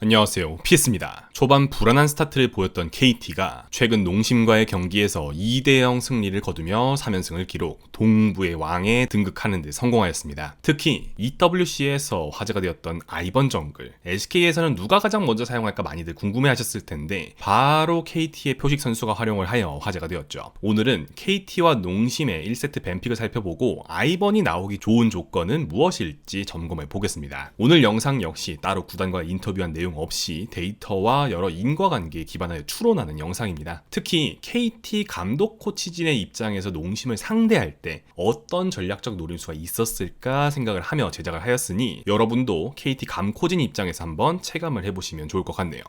안녕하세요. 피스입니다. 초반 불안한 스타트를 보였던 KT가 최근 농심과의 경기에서 2대0 승리를 거두며 3연승을 기록, 동부의 왕에 등극하는 데 성공하였습니다. 특히 EWC에서 화제가 되었던 아이번 정글, SK에서는 누가 가장 먼저 사용할까 많이들 궁금해 하셨을 텐데 바로 KT의 표식 선수가 활용을 하여 화제가 되었죠. 오늘은 KT와 농심의 1세트 뱀픽을 살펴보고 아이번이 나오기 좋은 조건은 무엇일지 점검해 보겠습니다. 오늘 영상 역시 따로 구단과 인터뷰한 내용 없이 데이터와 여러 인과관계에 기반하여 추론하는 영상입니다. 특히 KT 감독 코치진의 입장에서 농심을 상대할 때 어떤 전략적 노림수가 있었을까 생각을 하며 제작을 하였으니 여러분도 KT 감코진 입장에서 한번 체감을 해보시면 좋을 것 같네요.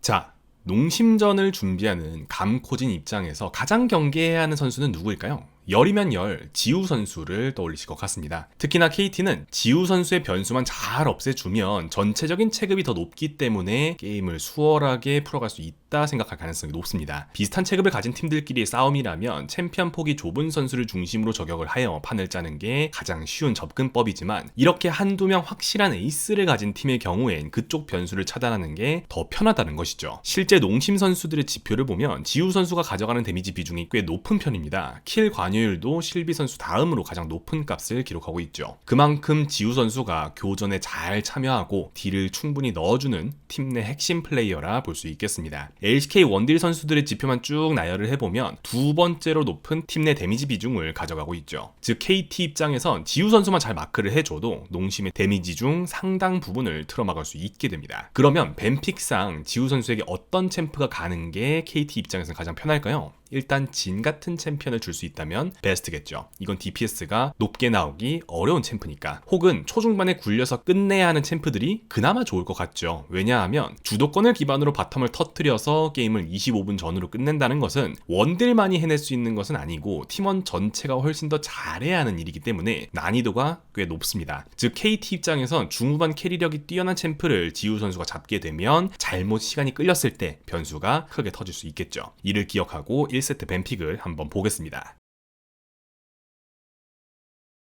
자, 농심전을 준비하는 감코진 입장에서 가장 경계해야 하는 선수는 누구일까요? 열이면 열, 지우 선수를 떠올리실 것 같습니다. 특히나 KT는 지우 선수의 변수만 잘 없애주면 전체적인 체급이 더 높기 때문에 게임을 수월하게 풀어갈 수 있다 생각할 가능성이 높습니다. 비슷한 체급을 가진 팀들끼리의 싸움이라면 챔피언 폭이 좁은 선수를 중심으로 저격을 하여 판을 짜는 게 가장 쉬운 접근법이지만 이렇게 한두 명 확실한 에이스를 가진 팀의 경우엔 그쪽 변수를 차단하는 게 더 편하다는 것이죠. 실제 농심 선수들의 지표를 보면 지우 선수가 가져가는 데미지 비중이 꽤 높은 편입니다. 킬 관여 관여율도 실비 선수 다음으로 가장 높은 값을 기록하고 있죠. 그만큼 지우 선수가 교전에 잘 참여하고 딜을 충분히 넣어주는 팀 내 핵심 플레이어라 볼 수 있겠습니다. LCK 원딜 선수들의 지표만 쭉 나열을 해보면 두 번째로 높은 팀 내 데미지 비중을 가져가고 있죠. 즉 KT 입장에선 지우 선수만 잘 마크를 해줘도 농심의 데미지 중 상당 부분을 틀어막을 수 있게 됩니다. 그러면 뱀픽상 지우 선수에게 어떤 챔프가 가는 게 KT 입장에서 가장 편할까요? 일단 진 같은 챔피언을 줄 수 있다면 베스트겠죠. 이건 DPS가 높게 나오기 어려운 챔프니까. 혹은 초중반에 굴려서 끝내야 하는 챔프들이 그나마 좋을 것 같죠. 왜냐하면 주도권을 기반으로 바텀을 터트려서 게임을 25분 전으로 끝낸다는 것은 원딜만이 해낼 수 있는 것은 아니고 팀원 전체가 훨씬 더 잘해야 하는 일이기 때문에 난이도가 꽤 높습니다. 즉 KT 입장에선 중후반 캐리력이 뛰어난 챔프를 지우 선수가 잡게 되면 잘못 시간이 끌렸을 때 변수가 크게 터질 수 있겠죠. 이를 기억하고 1 세트 뱀픽을 한번 보겠습니다.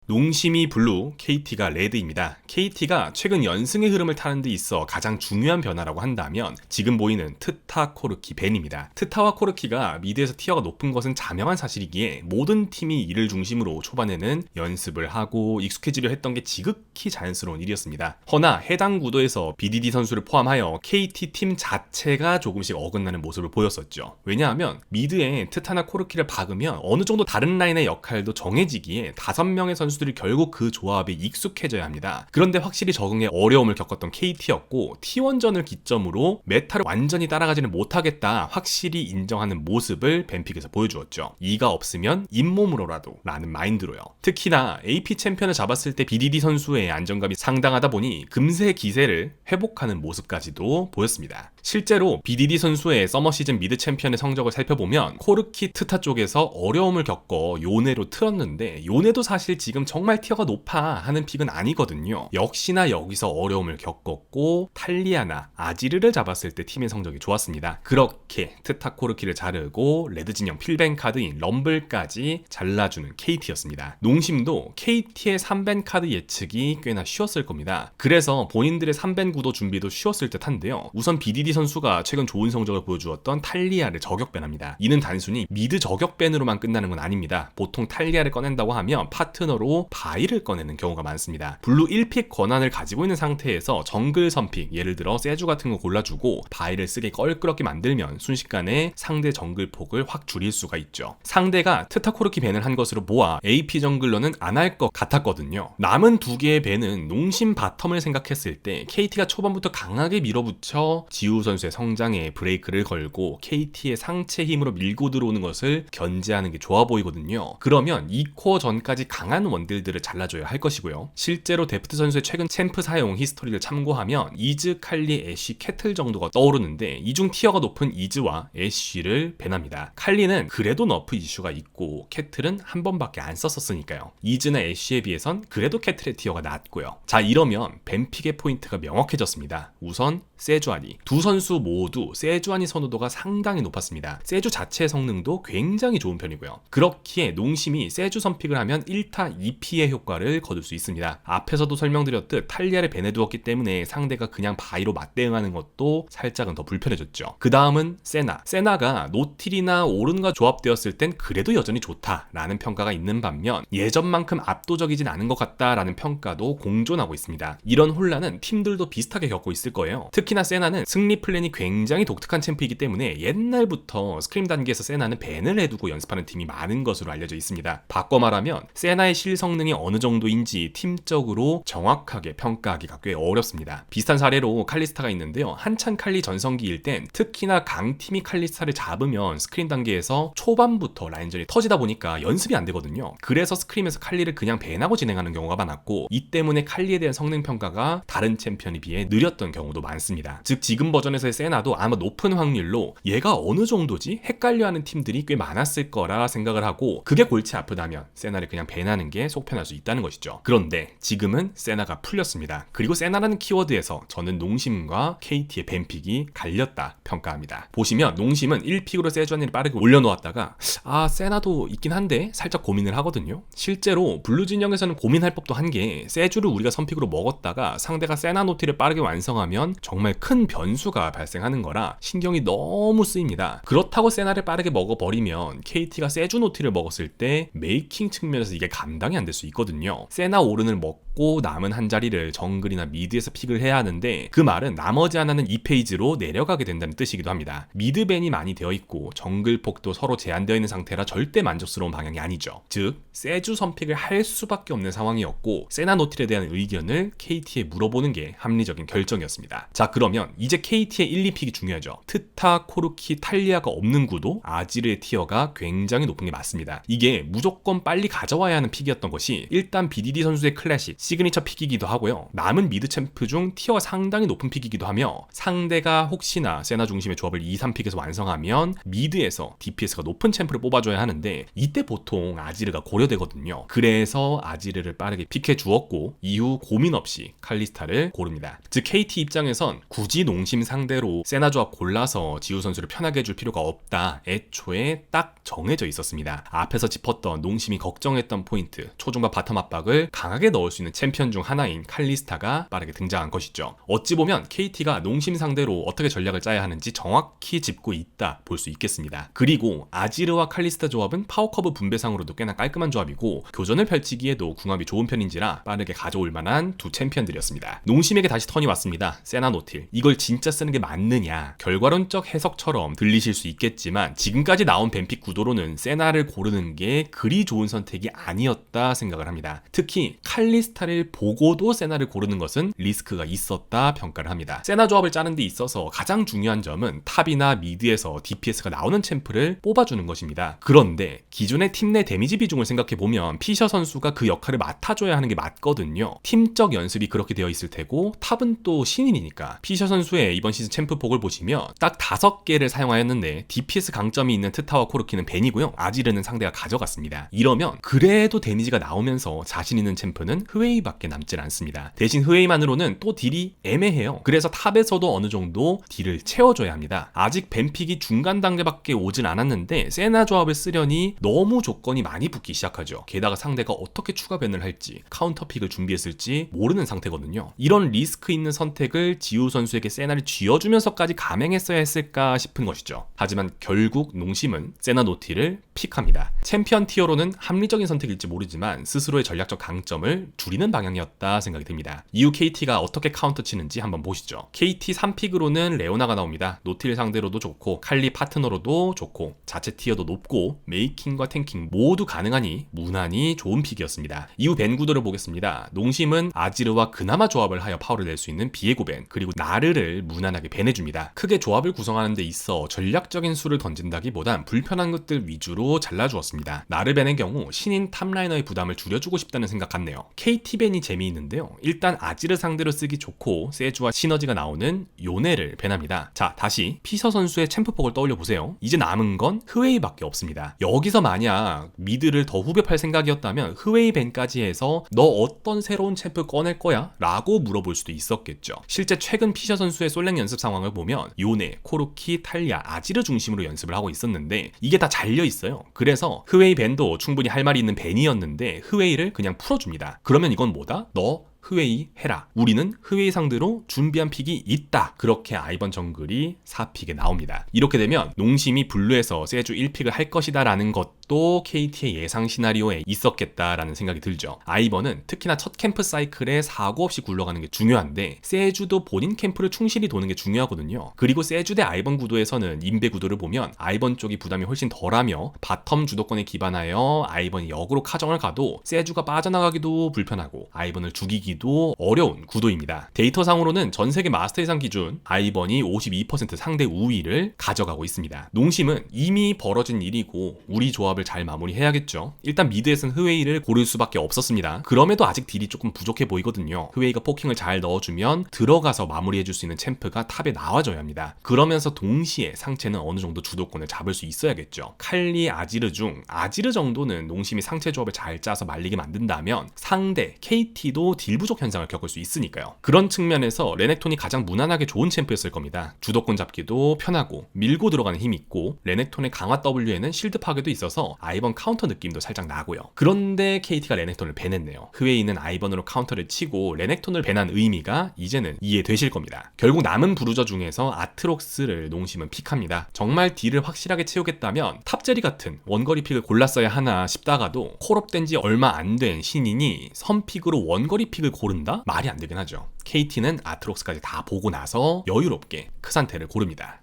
농심이 블루, KT가 레드입니다. KT가 최근 연승의 흐름을 타는 데 있어 가장 중요한 변화라고 한다면 지금 보이는 트타, 코르키, 벤입니다. 트타와 코르키가 미드에서 티어가 높은 것은 자명한 사실이기에 모든 팀이 이를 중심으로 초반에는 연습을 하고 익숙해지려 했던 게 지극히 자연스러운 일이었습니다. 허나 해당 구도에서 BDD 선수를 포함하여 KT 팀 자체가 조금씩 어긋나는 모습을 보였었죠. 왜냐하면 미드에 트타나 코르키를 박으면 어느 정도 다른 라인의 역할도 정해지기에 다섯 명의 선수 선수들이 결국 그 조합에 익숙해져야 합니다. 그런데 확실히 적응에 어려움을 겪었던 KT였고 T1전을 기점으로 메타를 완전히 따라가지는 못하겠다 확실히 인정하는 모습을 뱀픽에서 보여주었죠. 이가 없으면 잇몸으로라도 라는 마인드로요. 특히나 AP 챔피언을 잡았을 때 BDD 선수의 안정감이 상당하다 보니 금세 기세를 회복하는 모습까지도 보였습니다. 실제로 BDD 선수의 서머 시즌 미드 챔피언의 성적을 살펴보면 코르키 트타 쪽에서 어려움을 겪어 요네로 틀었는데 요네도 사실 지금 정말 티어가 높아 하는 픽은 아니거든요. 역시나 여기서 어려움을 겪었고 탈리아나 아지르를 잡았을 때 팀의 성적이 좋았습니다. 그렇게 트타 코르키를 자르고 레드 진영 필벤 카드인 럼블까지 잘라주는 KT였습니다. 농심도 KT의 3벤 카드 예측이 꽤나 쉬웠을 겁니다. 그래서 본인들의 3벤 구도 준비도 쉬웠을 듯 한데요. 우선 BDD 선수가 최근 좋은 성적을 보여주었던 탈리아를 저격밴합니다. 이는 단순히 미드 저격밴으로만 끝나는 건 아닙니다. 보통 탈리아를 꺼낸다고 하면 파트너로 바이를 꺼내는 경우가 많습니다. 블루 1픽 권한을 가지고 있는 상태에서 정글 선픽, 예를 들어 세주 같은 거 골라주고 바이를 쓰게 껄끄럽게 만들면 순식간에 상대 정글 폭을 확 줄일 수가 있죠. 상대가 트타코르키 밴을 한 것으로 모아 AP 정글러는 안 할 것 같았거든요. 남은 두 개의 밴은 농심 바텀을 생각했을 때 KT가 초반부터 강하게 밀어붙여 지우 선수의 성장에 브레이크를 걸고 KT의 상체 힘으로 밀고 들어오는 것을 견제하는 게 좋아 보이거든요. 그러면 2코어 전까지 강한 원딜들을 잘라줘야 할 것이고요. 실제로 데프트 선수의 최근 챔프 사용 히스토리를 참고하면 이즈, 칼리, 애쉬, 캐틀 정도가 떠오르는데 이중 티어가 높은 이즈와 애쉬를 배납니다. 칼리는 그래도 너프 이슈가 있고 캐틀은 한 번밖에 안 썼었으니까요. 이즈나 애쉬에 비해선 그래도 캐틀의 티어가 낮고요. 자 이러면 뱀픽의 포인트가 명확해졌습니다. 우선 세주아니 두 선수 선수 모두 세주안이 선호도가 상당히 높았습니다. 세주 자체 성능도 굉장히 좋은 편이고요. 그렇기에 농심이 세주 선픽을 하면 1타 2피의 효과를 거둘 수 있습니다. 앞에서도 설명드렸듯 탈리아를 베내두었기 때문에 상대가 그냥 바이로 맞대응하는 것도 살짝은 더 불편해졌죠. 그 다음은 세나. 세나가 노틸이나 오른과 조합되었을 땐 그래도 여전히 좋다라는 평가가 있는 반면 예전만큼 압도적이진 않은 것 같다라는 평가도 공존하고 있습니다. 이런 혼란은 팀들도 비슷하게 겪고 있을 거예요. 특히나 세나는 승리 플랜이 굉장히 독특한 챔프이기 때문에 옛날부터 스크림 단계에서 세나는 밴을 해두고 연습하는 팀이 많은 것으로 알려져 있습니다. 바꿔 말하면 세나의 실 성능이 어느 정도인지 팀적으로 정확하게 평가하기가 꽤 어렵습니다. 비슷한 사례로 칼리스타가 있는데요. 한창 칼리 전성기일 땐 특히나 강팀이 칼리스타를 잡으면 스크림 단계에서 초반부터 라인전이 터지다 보니까 연습이 안 되거든요. 그래서 스크림에서 칼리를 그냥 밴하고 진행하는 경우가 많았고 이 때문에 칼리에 대한 성능 평가가 다른 챔피언에 비해 느렸던 경우도 많습니다. 즉 지금 버전 에서의 세나도 아마 높은 확률로 얘가 어느 정도지 헷갈려하는 팀들이 꽤 많았을 거라 생각을 하고 그게 골치 아프다면 세나를 그냥 밴하는 게 속편할 수 있다는 것이죠. 그런데 지금은 세나가 풀렸습니다. 그리고 세나라는 키워드에서 저는 농심과 KT의 밴픽이 갈렸다 평가합니다. 보시면 농심은 1픽으로 세주안을 빠르게 올려놓았다가 아 세나도 있긴 한데 살짝 고민을 하거든요. 실제로 블루 진영에서는 고민할 법도 한 게 세주를 우리가 선픽으로 먹었다가 상대가 세나 노티를 빠르게 완성하면 정말 큰 변수 가 발생하는 거라 신경이 너무 쓰입니다. 그렇다고 세나를 빠르게 먹어버리면 KT가 세주 노티를 먹었을 때 메이킹 측면에서 이게 감당이 안 될 수 있거든요. 세나 오른을 먹고 남은 한 자리를 정글이나 미드에서 픽을 해야 하는데 그 말은 나머지 하나는 2페이지로 내려가게 된다는 뜻이기도 합니다. 미드 밴이 많이 되어 있고 정글 폭도 서로 제한되어 있는 상태라 절대 만족스러운 방향이 아니죠. 즉 세주 선픽을 할 수밖에 없는 상황이었고 세나 노틸에 대한 의견을 KT에 물어보는 게 합리적인 결정이었습니다. 자 그러면 이제 KT의 1, 2픽이 중요하죠. 트타, 코르키, 탈리아가 없는 구도 아지르의 티어가 굉장히 높은 게 맞습니다. 이게 무조건 빨리 가져와야 하는 픽이었던 것이 일단 BDD 선수의 클래식 시그니처 픽이기도 하고요. 남은 미드 챔프 중 티어가 상당히 높은 픽이기도 하며 상대가 혹시나 세나 중심의 조합을 2, 3픽에서 완성하면 미드에서 DPS가 높은 챔프를 뽑아줘야 하는데 이때 보통 아지르가 고려되거든요. 그래서 아지르를 빠르게 픽해 주었고 이후 고민 없이 칼리스타를 고릅니다. 즉 KT 입장에선 굳이 농심 상대로 세나 조합 골라서 지우 선수를 편하게 해줄 필요가 없다. 애초에 딱 정해져 있었습니다. 앞에서 짚었던 농심이 걱정했던 포인트, 초중반 바텀 압박을 강하게 넣을 수 있는 챔피언 중 하나인 칼리스타가 빠르게 등장한 것이죠. 어찌 보면 KT가 농심 상대로 어떻게 전략을 짜야 하는지 정확히 짚고 있다 볼 수 있겠습니다. 그리고 아지르와 칼리스타 조합은 파워커브 분배상으로도 꽤나 깔끔한 조합이고 교전을 펼치기에도 궁합이 좋은 편인지라 빠르게 가져올 만한 두 챔피언들이었습니다. 농심에게 다시 턴이 왔습니다. 세나 노틸. 이걸 진짜 쓰는 게 맞느냐? 결과론적 해석처럼 들리실 수 있겠지만 지금까지 나온 뱀픽 구도로는 세나를 고르는 게 그리 좋은 선택이 아니었다 생각을 합니다. 특히 칼리스타 를 보고도 세나를 고르는 것은 리스크가 있었다 평가를 합니다. 세나 조합을 짜는 데 있어서 가장 중요한 점은 탑이나 미드에서 DPS가 나오는 챔프를 뽑아주는 것입니다. 그런데 기존의 팀 내 데미지 비중을 생각해 보면 피셔 선수가 그 역할을 맡아줘야 하는 게 맞거든요. 팀적 연습이 그렇게 되어 있을 테고 탑은 또 신인이니까 피셔 선수의 이번 시즌 챔프 폭을 보시면 딱 다섯 개를 사용하였는데 DPS 강점이 있는 트타와 코르키는 벤이고요. 아지르는 상대가 가져갔습니다. 이러면 그래도 데미지가 나오면서 자신 있는 챔프는 흐웨이 밖에 남질 않습니다. 대신 흐웨이만으로는 또 딜이 애매해요. 그래서 탑에서도 어느 정도 딜을 채워줘야 합니다. 아직 벤픽이 중간 단계밖에 오진 않았는데 세나 조합을 쓰려니 너무 조건이 많이 붙기 시작하죠. 게다가 상대가 어떻게 추가 밴을 할지 카운터픽을 준비했을지 모르는 상태거든요. 이런 리스크 있는 선택을 지우 선수에게 세나를 쥐어주면서까지 감행했어야 했을까 싶은 것이죠. 하지만 결국 농심은 세나 노티를 픽합니다. 챔피언 티어로는 합리적인 선택일지 모르지만 스스로의 전략적 강점을 줄이 는 방향이었다 생각이 듭니다. 이후 KT가 어떻게 카운터 치는지 한번 보시죠. KT 3픽으로는 레오나가 나옵니다. 노틸 상대로도 좋고 칼리 파트너로도 좋고 자체 티어도 높고 메이킹과 탱킹 모두 가능하니 무난히 좋은 픽이었습니다. 이후 벤 구도를 보겠습니다. 농심은 아지르와 그나마 조합을 하여 파워를 낼 수 있는 비에고 벤 그리고 나르를 무난하게 벤해줍니다. 크게 조합을 구성하는 데 있어 전략적인 수를 던진다기보단 불편한 것들 위주로 잘라주었습니다. 나르 벤의 경우 신인 탑라이너의 부담을 줄여주고 싶다는 생각 같네요. KT 벤이 재미있는데요. 일단 아지르 상대로 쓰기 좋고 세주와 시너지가 나오는 요네를 벤합니다. 자 다시 피서 선수의 챔프폭을 떠올려 보세요. 이제 남은 건 흐웨이밖에 없습니다. 여기서 만약 미드를 더 후벼팔 생각이었다면 흐웨이 벤까지 해서 너 어떤 새로운 챔프 꺼낼 거야? 라고 물어볼 수도 있었겠죠. 실제 최근 피셔 선수의 솔랭 연습 상황을 보면 요네, 코르키, 탈리아, 아지르 중심으로 연습을 하고 있었는데 이게 다 잘려 있어요. 그래서 흐웨이 밴도 충분히 할 말이 있는 밴이었는데 흐웨이를 그냥 풀어줍니다. 그러면 이건 뭐다? 너 흐웨이 해라. 우리는 흐웨이 상대로 준비한 픽이 있다. 그렇게 아이번 정글이 4픽에 나옵니다. 이렇게 되면 농심이 블루에서 세주 1픽을 할 것이다 라는 것도 KT의 예상 시나리오에 있었겠다라는 생각이 들죠. 아이번은 특히나 첫 캠프 사이클에 사고 없이 굴러가는 게 중요한데 세주도 본인 캠프를 충실히 도는 게 중요하거든요. 그리고 세주 대 아이번 구도에서는 인베 구도를 보면 아이번 쪽이 부담이 훨씬 덜하며 바텀 주도권에 기반하여 아이번이 역으로 카정을 가도 세주가 빠져나가기도 불편하고 아이번을 죽이기 기도 어려운 구도입니다. 데이터상으로는 전 세계 마스터 예상 기준 아이번이 52% 상대 우위를 가져가고 있습니다. 농심은 이미 벌어진 일이고 우리 조합을 잘 마무리해야겠죠. 일단 미드에서는 흐웨이를 고를 수밖에 없었습니다. 그럼에도 아직 딜이 조금 부족해 보이거든요. 흐웨이가 포킹을 잘 넣어주면 들어가서 마무리해줄 수 있는 챔프가 탑에 나와줘야 합니다. 그러면서 동시에 상체는 어느 정도 주도권을 잡을 수 있어야겠죠. 칼리, 아지르 중 아지르 정도는 농심이 상체 조합을 잘 짜서 말리게 만든다면 상대 KT도 딜 부족 현상을 겪을 수 있으니까요. 그런 측면에서 레넥톤이 가장 무난하게 좋은 챔프였을 겁니다. 주도권 잡기도 편하고 밀고 들어가는 힘이 있고 레넥톤의 강화 W에는 실드 파괴도 있어서 아이번 카운터 느낌도 살짝 나고요. 그런데 KT가 레넥톤을 배냈네요. 흐웨이는 아이번으로 카운터를 치고 레넥톤을 배난 의미가 이제는 이해되실 겁니다. 결국 남은 부루저 중에서 아트록스를 농심은 픽합니다. 정말 딜을 확실하게 채우겠다면 탑제리 같은 원거리 픽을 골랐어야 하나 싶다가도 콜업된 지 얼마 안 된 신인이 선픽으로 원거리 픽을 고른다? 말이 안 되긴 하죠. KT는 아트록스까지 다 보고 나서 여유롭게 크산테를 고릅니다.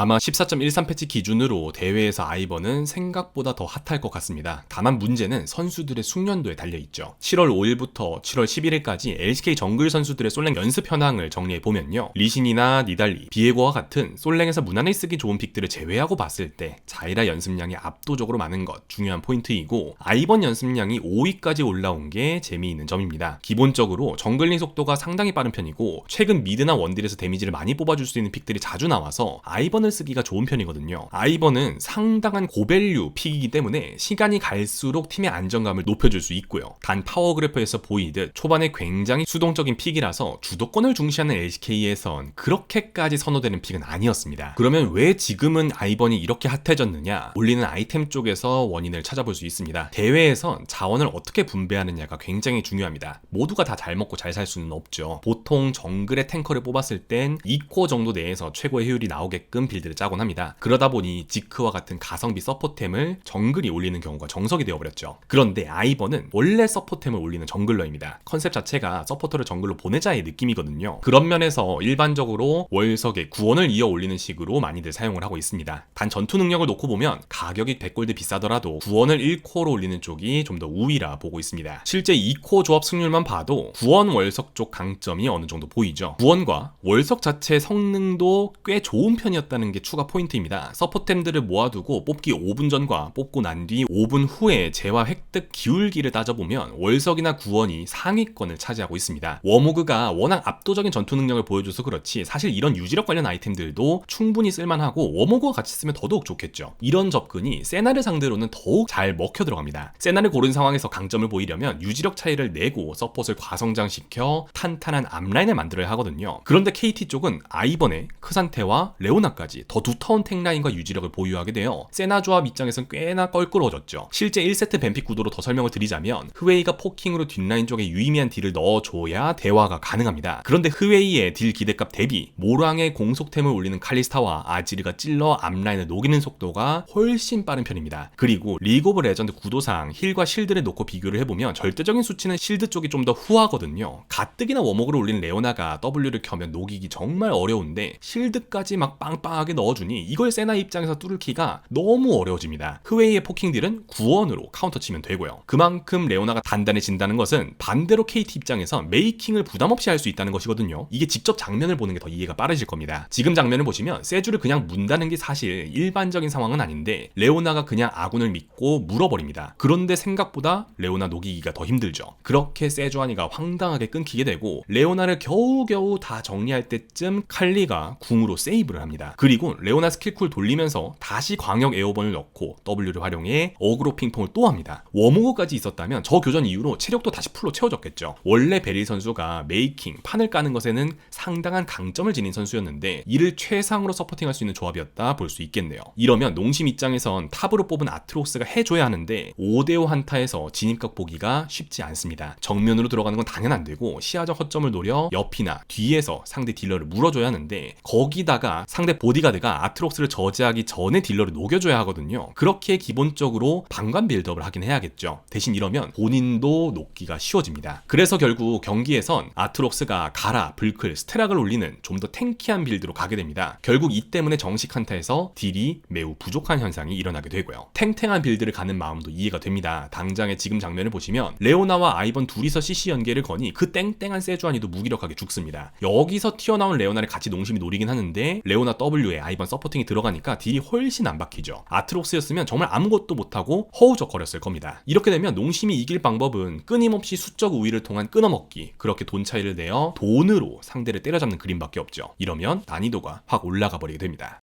아마 14.13 패치 기준으로 대회에서 아이번은 생각보다 더 핫할 것 같습니다. 다만 문제는 선수들의 숙련도에 달려있죠. 7월 5일부터 7월 11일까지 LCK 정글 선수들의 솔랭 연습 현황을 정리해보면요. 리신이나 니달리, 비에고와 같은 솔랭에서 무난히 쓰기 좋은 픽들을 제외하고 봤을 때 자이라 연습량이 압도적으로 많은 것 중요한 포인트이고 아이번 연습량이 5위까지 올라온 게 재미있는 점입니다. 기본적으로 정글링 속도가 상당히 빠른 편이고 최근 미드나 원딜에서 데미지를 많이 뽑아줄 수 있는 픽들이 자주 나와서 아이번 아 이번을 쓰기가 좋은 편이거든요. 아이번은 상당한 고밸류 픽이기 때문에 시간이 갈수록 팀의 안정감을 높여줄 수 있고요. 단 파워그래프에서 보이듯 초반에 굉장히 수동적인 픽이라서 주도권을 중시하는 LCK에선 그렇게까지 선호되는 픽은 아니었습니다. 그러면 왜 지금은 아이번이 이렇게 핫해졌느냐? 올리는 아이템 쪽에서 원인을 찾아볼 수 있습니다. 대회에선 자원을 어떻게 분배하느냐가 굉장히 중요합니다. 모두가 다 잘 먹고 잘 살 수는 없죠. 보통 정글의 탱커를 뽑았을 땐 2코 정도 내에서 최고의 효율이 나오게끔 빌드를 짜곤 합니다. 그러다 보니 지크와 같은 가성비 서포템을 정글이 올리는 경우가 정석이 되어버렸죠. 그런데 아이번은 원래 서포템을 올리는 정글러입니다. 컨셉 자체가 서포터를 정글로 보내자의 느낌이거든요. 그런 면에서 일반적으로 월석에 구원을 이어 올리는 식으로 많이들 사용을 하고 있습니다. 단 전투 능력을 놓고 보면 가격이 100골드 비싸더라도 구원을 1코로 올리는 쪽이 좀 더 우위라 보고 있습니다. 실제 2코 조합 승률만 봐도 구원 월석 쪽 강점이 어느 정도 보이죠. 구원과 월석 자체 성능도 꽤 좋은 편이었다 있다는 게 추가 포인트입니다. 서포템들을 모아두고 뽑기 5분 전과 뽑고 난 뒤 5분 후에 재화 획득 기울기를 따져보면 월석이나 구원이 상위권을 차지하고 있습니다. 워모그가 워낙 압도적인 전투 능력을 보여줘서 그렇지 사실 이런 유지력 관련 아이템들도 충분히 쓸만하고 워모그와 같이 쓰면 더더욱 좋겠죠. 이런 접근이 세나를 상대로는 더욱 잘 먹혀 들어갑니다. 세나를 고른 상황에서 강점을 보이려면 유지력 차이를 내고 서폿을 과성장시켜 탄탄한 앞라인을 만들어야 하거든요. 그런데 KT 쪽은 아이번의 크산테와 레오나까지 까지 더 두터운 탱라인과 유지력을 보유하게 되어 세나 조합 입장에선 꽤나 껄끄러워졌죠. 실제 1세트 뱀픽 구도로 더 설명을 드리자면 흐웨이가 포킹으로 뒷라인 쪽에 유의미한 딜을 넣어줘야 대화가 가능합니다. 그런데 흐웨이의 딜 기대값 대비 모랑의 공속템을 올리는 칼리스타와 아지르가 찔러 앞라인을 녹이는 속도가 훨씬 빠른 편입니다. 그리고 리그 오브 레전드 구도상 힐과 실드를 놓고 비교를 해보면 절대적인 수치는 실드 쪽이 좀 더 후하거든요. 가뜩이나 워목을 올리는 레오나가 W를 켜면 녹이기 정말 어려운데 실드까지 막 빵빵 과하게 넣어주니 이걸 세나 입장에서 뚫기가 너무 어려워집니다. 흐웨이의 포킹딜은 구원으로 카운터 치면 되고요. 그만큼 레오나가 단단해진다는 것은 반대로 KT 입장에서 메이킹을 부담 없이 할 수 있다는 것이거든요. 이게 직접 장면을 보는 게 더 이해가 빠르실 겁니다. 지금 장면을 보시면 세주를 그냥 문다는 게 사실 일반적인 상황은 아닌데 레오나가 그냥 아군을 믿고 물어버립니다. 그런데 생각보다 레오나 녹이기가 더 힘들죠. 그렇게 세주아니가 황당하게 끊기게 되고 레오나를 겨우겨우 다 정리할 때쯤 칼리가 궁으로 세이브를 합니다. 그 그리고 레오나 스킬쿨 돌리면서 다시 광역 에어번을 넣고 W를 활용해 어그로 핑퐁을 또 합니다. 워모그까지 있었다면 저 교전 이후로 체력도 다시 풀로 채워졌겠죠. 원래 베릴 선수가 메이킹, 판을 까는 것에는 상당한 강점을 지닌 선수였는데 이를 최상으로 서포팅할 수 있는 조합이었다 볼 수 있겠네요. 이러면 농심 입장에선 탑으로 뽑은 아트록스가 해줘야 하는데 5대5 한타에서 진입각 보기가 쉽지 않습니다. 정면으로 들어가는 건 당연 안 되고 시야적 허점을 노려 옆이나 뒤에서 상대 딜러를 물어줘야 하는데 거기다가 상대 보디 가드가 아트록스를 저지하기 전에 딜러를 녹여줘야 하거든요. 그렇게 기본적으로 방관 빌드업을 하긴 해야겠죠. 대신 이러면 본인도 녹기가 쉬워집니다. 그래서 결국 경기에선 아트록스가 가라, 불클, 스테락을 올리는 좀 더 탱키한 빌드로 가게 됩니다. 결국 이 때문에 정식 한타에서 딜이 매우 부족한 현상이 일어나게 되고요. 탱탱한 빌드를 가는 마음도 이해가 됩니다. 당장의 지금 장면을 보시면 레오나와 아이번 둘이서 CC 연계를 거니 그 땡땡한 세주아니도 무기력하게 죽습니다. 여기서 튀어나온 레오나를 같이 농심이 노리긴 하는데 레오나 W 에 아이번 서포팅이 들어가니까 딜이 훨씬 안 박히죠. 아트록스였으면 정말 아무것도 못하고 허우적거렸을 겁니다. 이렇게 되면 농심이 이길 방법은 끊임없이 수적 우위를 통한 끊어먹기 그렇게 돈 차이를 내어 돈으로 상대를 때려잡는 그림밖에 없죠. 이러면 난이도가 확 올라가 버리게 됩니다.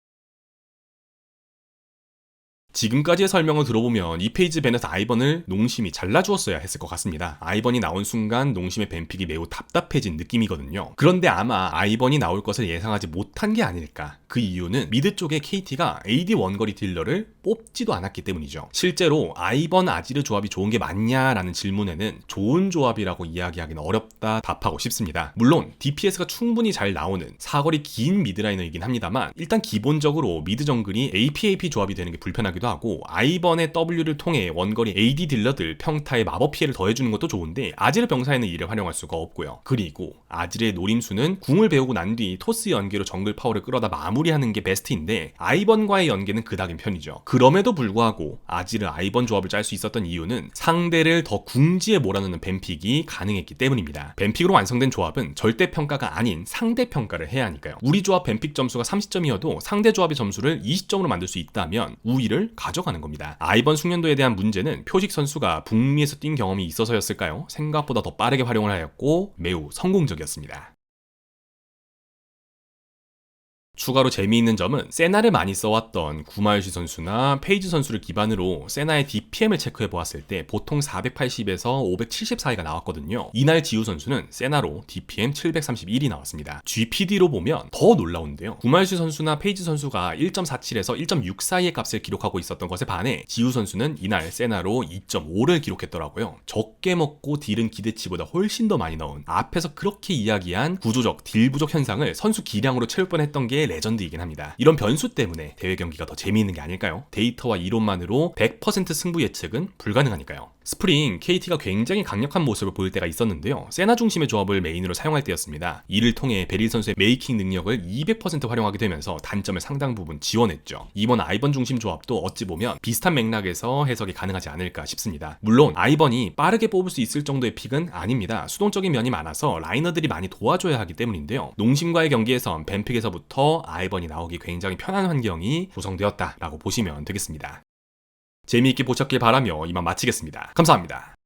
지금까지의 설명을 들어보면 이 페이지 벤에서 아이번을 농심이 잘라주었어야 했을 것 같습니다. 아이번이 나온 순간 농심의 뱀픽이 매우 답답해진 느낌이거든요. 그런데 아마 아이번이 나올 것을 예상하지 못한 게 아닐까. 그 이유는 미드 쪽에 KT가 AD 원거리 딜러를 뽑지도 않았기 때문이죠. 실제로 아이번 아지르 조합이 좋은 게 맞냐라는 질문에는 좋은 조합이라고 이야기하기는 어렵다 답하고 싶습니다. 물론 DPS가 충분히 잘 나오는 사거리 긴 미드라이너이긴 합니다만 일단 기본적으로 미드 정글이 APAP 조합이 되는 게 불편하기도 하고 아이번의 W를 통해 원거리 AD 딜러들 평타에 마법 피해를 더해주는 것도 좋은데 아지르 병사에는 이를 활용할 수가 없고요. 그리고 아지르의 노림수는 궁을 배우고 난 뒤 토스 연계로 정글 파워를 끌어다 마무 리하는 게 베스트인데 아이번과의 연계는 그닥인 편이죠. 그럼에도 불구하고 아지르 아이번 조합을 짤 수 있었던 이유는 상대를 더 궁지에 몰아넣는 뱀픽이 가능했기 때문입니다. 뱀픽으로 완성된 조합은 절대 평가가 아닌 상대 평가를 해야 하니까요. 우리 조합 뱀픽 점수가 30점이어도 상대 조합의 점수를 20점으로 만들 수 있다면 우위를 가져가는 겁니다. 아이번 숙련도에 대한 문제는 표식 선수가 북미에서 뛴 경험이 있어서였을까요? 생각보다 더 빠르게 활용을 하였고 매우 성공적이었습니다. 추가로 재미있는 점은 세나를 많이 써왔던 구마요시 선수나 페이지 선수를 기반으로 세나의 DPM을 체크해 보았을 때 보통 480에서 570 사이가 나왔거든요. 이날 지우 선수는 세나로 DPM 731이 나왔습니다. GPD로 보면 더 놀라운데요. 구마요시 선수나 페이지 선수가 1.47에서 1.6 사이의 값을 기록하고 있었던 것에 반해 지우 선수는 이날 세나로 2.5를 기록했더라고요. 적게 먹고 딜은 기대치보다 훨씬 더 많이 넣은 앞에서 그렇게 이야기한 구조적 딜 부족 현상을 선수 기량으로 채울 뻔했던 게 레전드이긴 합니다. 이런 변수 때문에 대회 경기가 더 재미있는 게 아닐까요? 데이터와 이론만으로 100% 승부 예측은 불가능하니까요. 스프링 KT가 굉장히 강력한 모습을 보일 때가 있었는데요. 세나 중심의 조합을 메인으로 사용할 때였습니다. 이를 통해 베릴 선수의 메이킹 능력을 200% 활용하게 되면서 단점을 상당 부분 지원했죠. 이번 아이번 중심 조합도 어찌 보면 비슷한 맥락에서 해석이 가능하지 않을까 싶습니다. 물론 아이번이 빠르게 뽑을 수 있을 정도의 픽은 아닙니다. 수동적인 면이 많아서 라이너들이 많이 도와줘야 하기 때문인데요. 농심과의 경기에선 뱀픽에서부터 아이번이 나오기 굉장히 편한 환경이 구성되었다라고 보시면 되겠습니다. 재미있게 보셨길 바라며 이만 마치겠습니다. 감사합니다.